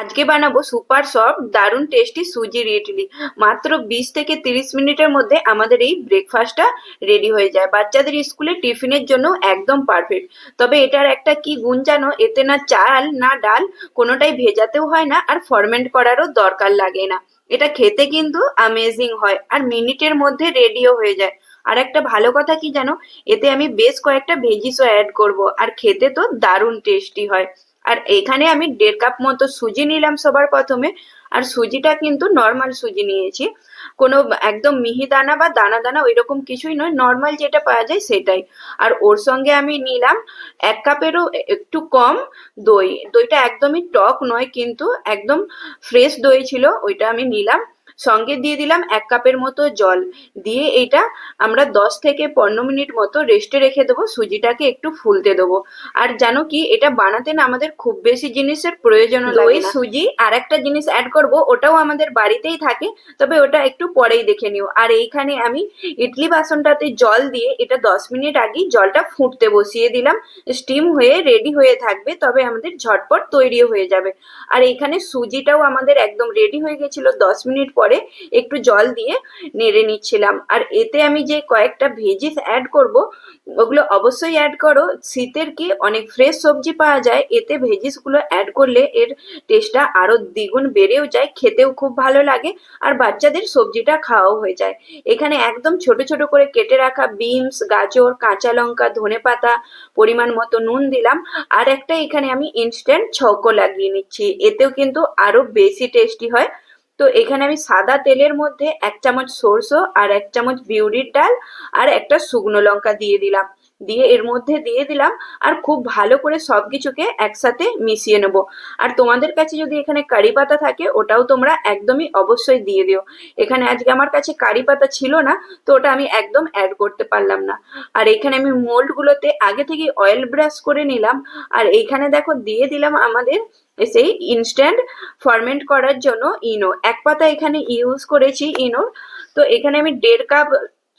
আজকে বানাবো super soft, দারুণ টেস্টি সুজির ইডলি মাত্র বিশ থেকে তিরিশ মিনিটের মধ্যে আমাদের এই ব্রেকফাস্টটা রেডি হয়ে যায়। বাচ্চাদের স্কুলে টিফিনের জন্য একদম পারফেক্ট তবে এটার একটা কি গুণ জানো? এতে না চাল, না ডাল কোনোটাই ভেজাতেও হয় না আর ফরমেন্ট করারও দরকার লাগে না। এটা খেতে কিন্তু আমেজিং হয় আর মিনিটের মধ্যে রেডিও হয়ে যায়। আর একটা ভালো কথা কি জানো? এতে আমি বেশ কয়েকটা ভেজিসও অ্যাড করব। আর খেতে তো দারুণ টেস্টি হয়। আর এখানে আমি দেড় কাপ মতো সুজি নিলাম সবার প্রথমে। আর সুজিটা কিন্তু নর্মাল সুজি নিয়েছি। কোনো একদম মিহি দানা বা দানা দানা ওই রকম কিছুই নয় নর্মাল যেটা পাওয়া যায় সেটাই। আর ওর সঙ্গে আমি নিলাম এক কাপেরও একটু কম দই। দইটা একদমই টক নয় কিন্তু একদম ফ্রেশ দই ছিল, ওইটা আমি নিলাম। সঙ্গে দিয়ে দিলাম এক কাপের মতো জল। দিয়ে এটা আমরা দশ থেকে পনেরো মিনিট মতো রেস্টে রেখে দেবো। সুজিটাকে একটু ফুলতে দেবো। আর জানো কি এটা বানাতে না আমাদের খুব বেশি জিনিসের প্রয়োজন না। সুজি আর একটা জিনিস অ্যাড করব ওটাও আমাদের বাড়িতেই থাকে। তবে ওটা একটু পরেই দেখে নিও। আর এইখানে আমি ইডলি বাসনটাতে জল দিয়ে এটা দশ মিনিট আগেই জলটা ফুটতে বসিয়ে দিলাম। স্টিম হয়ে রেডি হয়ে থাকবে তবে আমাদের ঝটপট তৈরি হয়ে যাবে। আর এইখানে সুজিটাও আমাদের একদম রেডি হয়ে গেছিল দশ মিনিট পরে। একটু জল দিয়ে নেড়ে নিচ্ছিলাম। আর এতে আমি যে কয়েকটা ভেজিস অ্যাড করব, ওগুলো অবশ্যই অ্যাড করো। শীতের কি অনেক ফ্রেশ সবজি পাওয়া যায়, এতে ভেজিসগুলো অ্যাড করলে এর টেস্টটা আরও দ্বিগুণ বেড়েও যায়, খেতেও খুব ভালো লাগে আর বাচ্চাদের সবজিটা খাওয়াও হয়ে যায়। এখানে একদম ছোট ছোট করে কেটে রাখা বিনস গাজর, কাঁচা লঙ্কা, ধনে পাতা পরিমাণ মতো নুন দিলাম। আর একটা এখানে আমি ইনস্ট্যান্ট ছকো লাগিয়ে নিচ্ছি, এতেও কিন্তু আরও বেশি টেস্টি হয়। তো এখানে আমি সাদা তেলের মধ্যে এক চামচ সরষে আর এক চামচ বিউরির ডাল আর একটা শুকনো লঙ্কা দিয়ে দিলাম। দিয়ে এর মধ্যে দিয়ে দিলাম আর খুব ভালো করে সব কিছুকে একসাথে মিশিয়ে নেব। আর তোমাদের কাছে যদি এখানে কারি পাতা থাকে, ওটাও তোমরা একদমই অবশ্যই দিয়ে দিও। এখানে আজকে আমার কাছে কারি পাতা ছিল না, তো ওটা আমি একদম অ্যাড করতে পারলাম না। আর এখানে আমি মোল্ডগুলোতে আগে থেকে অয়েল ব্রাশ করে নিলাম। আর এইখানে দেখো দিয়ে দিলাম আমাদের সেই ইনস্ট্যান্ট ফরমেন্ট করার জন্য ইনো এক পাতা এখানে ইউজ করেছি ইনোর তো এখানে আমি দেড় কাপ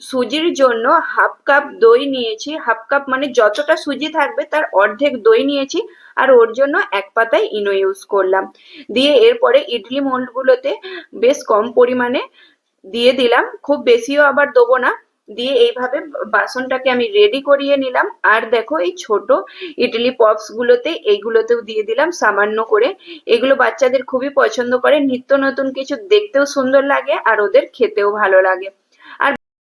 সুজির জন্য হাফ কাপ দই নিয়েছি। হাফ কাপ মানে যতটা সুজি থাকবে তার অর্ধেক দই নিয়েছি আর ওর জন্য এক পাতায় ইনো ইউজ করলাম। দিয়ে এরপরে ইডলি মোল্ডগুলোতে বেশ কম পরিমাণে দিয়ে দিলাম। খুব বেশিও আবার দেবো না। দিয়ে এইভাবে বাসনটাকে আমি রেডি করিয়ে নিলাম। আর দেখো এই ছোট ইডলি পপস গুলোতে এইগুলোতেও দিয়ে দিলাম সামান্য করে। এগুলো বাচ্চাদের খুবই পছন্দ করে। নিত্য নতুন কিছু দেখতেও সুন্দর লাগে আর ওদের খেতেও ভালো লাগে।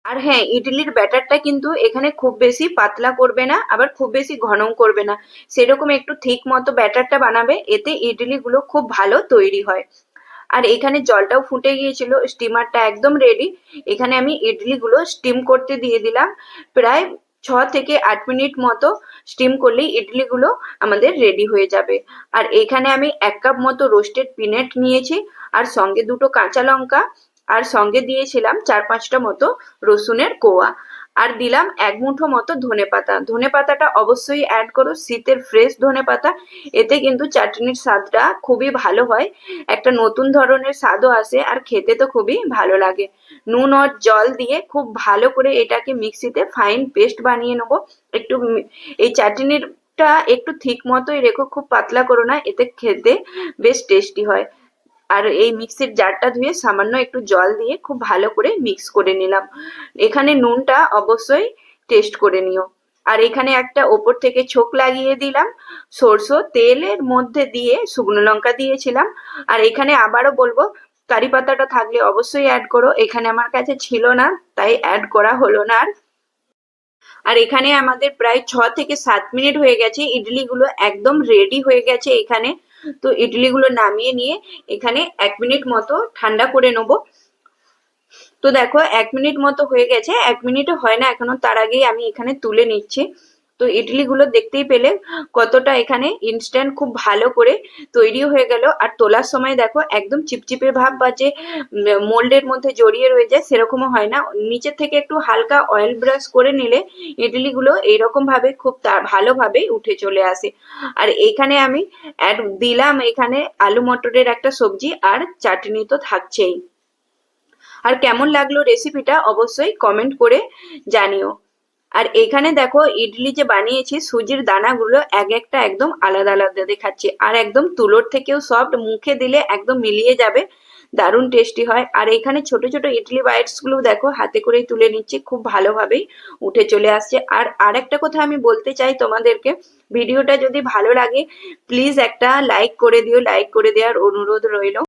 আর হ্যাঁ ইডলির ব্যাটারটা কিন্তু এখানে খুব বেশি পাতলা করবে না, আবার খুব বেশি ঘনও করবে না। সেরকম একটু ঠিক মতো ব্যাটারটা বানাবে, এতে ইডলিগুলো খুব ভালো তৈরি হয়। আর এখানে জলটাও ফুটে গিয়েছিল, স্টিমারটা একদম রেডি এখানে আমি ইডলিগুলো স্টিম করতে দিয়ে দিলাম। প্রায় ছ থেকে আট মিনিট মতো স্টিম করলেই ইডলিগুলো আমাদের রেডি হয়ে যাবে। আর এখানে আমি এক কাপ মতো রোস্টেড পিনাট নিয়েছি, আর সঙ্গে দুটো কাঁচা লঙ্কা আর সঙ্গে দিয়েছিলাম চার পাঁচটা মতো রসুনের কোয়া। আর দিলাম এক মুঠো মতো ধনে পাতা। ধনে পাতাটা অবশ্যই অ্যাড করো, শীতের ফ্রেশ ধনে পাতা। এতে কিন্তু চাটনির স্বাদটা খুবই ভালো হয়। একটা নতুন ধরনের স্বাদও আসে আর খেতে তো খুবই ভালো লাগে। নুন আর জল দিয়ে খুব ভালো করে এটাকে মিক্সিতে ফাইন পেস্ট বানিয়ে নেব। একটু এই চাটনিরটা একটু ঠিক মতোই রেখো, খুব পাতলা করো না, এতে খেতে বেশ টেস্টি হয়। আর এই মিক্সির জারটা ধুয়ে সামান্য একটু জল দিয়ে খুব ভালো করে মিক্স করে নিলাম। এখানে নুনটা অবশ্যই টেস্ট করে নিও। আর এখানে একটা ওপর থেকে ছোক লাগিয়ে দিলাম। সরষে, তেলের মধ্যে দিয়ে শুকনো লঙ্কা দিয়েছিলাম। আর এখানে আবারও বলব, কারি পাতাটা থাকলে অবশ্যই অ্যাড করো। এখানে আমার কাছে ছিল না, তাই অ্যাড করা হলো না আর। আর এখানে আমাদের প্রায় ছ থেকে সাত মিনিট হয়ে গেছে। ইডলিগুলো একদম রেডি হয়ে গেছে এখানে। তো ইডলিগুলো নামিয়ে নিয়ে এখানে এক মিনিট মতো ঠান্ডা করে নেব। তো দেখো, এক মিনিট মতো হয়ে গেছে। এক মিনিটও হয় না এখনও, তার আগেই আমি এখানে তুলে নিচ্ছি। তো ইডলিগুলো দেখতেই পেলে কতটা এখানে ইনস্ট্যান্ট খুব ভালো করে তৈরি হয়ে গেল। আর তোলার সময় দেখো একদম চিপচিপে ভাব বা যে মোল্ডের মধ্যে জড়িয়ে রয়ে যায় সেরকমও হয় না। নিচের থেকে একটু হালকা অয়েল ব্রাশ করে নিলে ইডলিগুলো এইরকম ভাবে খুব তা- ভালোভাবে উঠে চলে আসে। আর এখানে আমি অ্যাড দিলাম এখানে আলু মটরের একটা সবজি আর চাটনি তো থাকছেই। আর কেমন লাগল রেসিপিটা অবশ্যই কমেন্ট করে জানিও। আর এখানে দেখো ইডলি যে বানিয়েছি, সুজির দানাগুলো এক একটা একদম আলাদা আলাদা দেখাচ্ছে। আর একদম তুলোর থেকেও সফট মুখে দিলে একদম মিলিয়ে যাবে। দারুণ টেস্টি হয়। আর এখানে ছোট ছোট ইডলি বাইটসগুলো দেখো, হাতে করেই তুলে নিচ্ছি, খুব ভালোভাবেই উঠে চলে আসছে। আর আরেকটা কথা আমি বলতে চাই তোমাদেরকে, ভিডিওটা যদি ভালো লাগে প্লিজ একটা লাইক করে দিও লাইক করে দেওয়ার অনুরোধ রইল।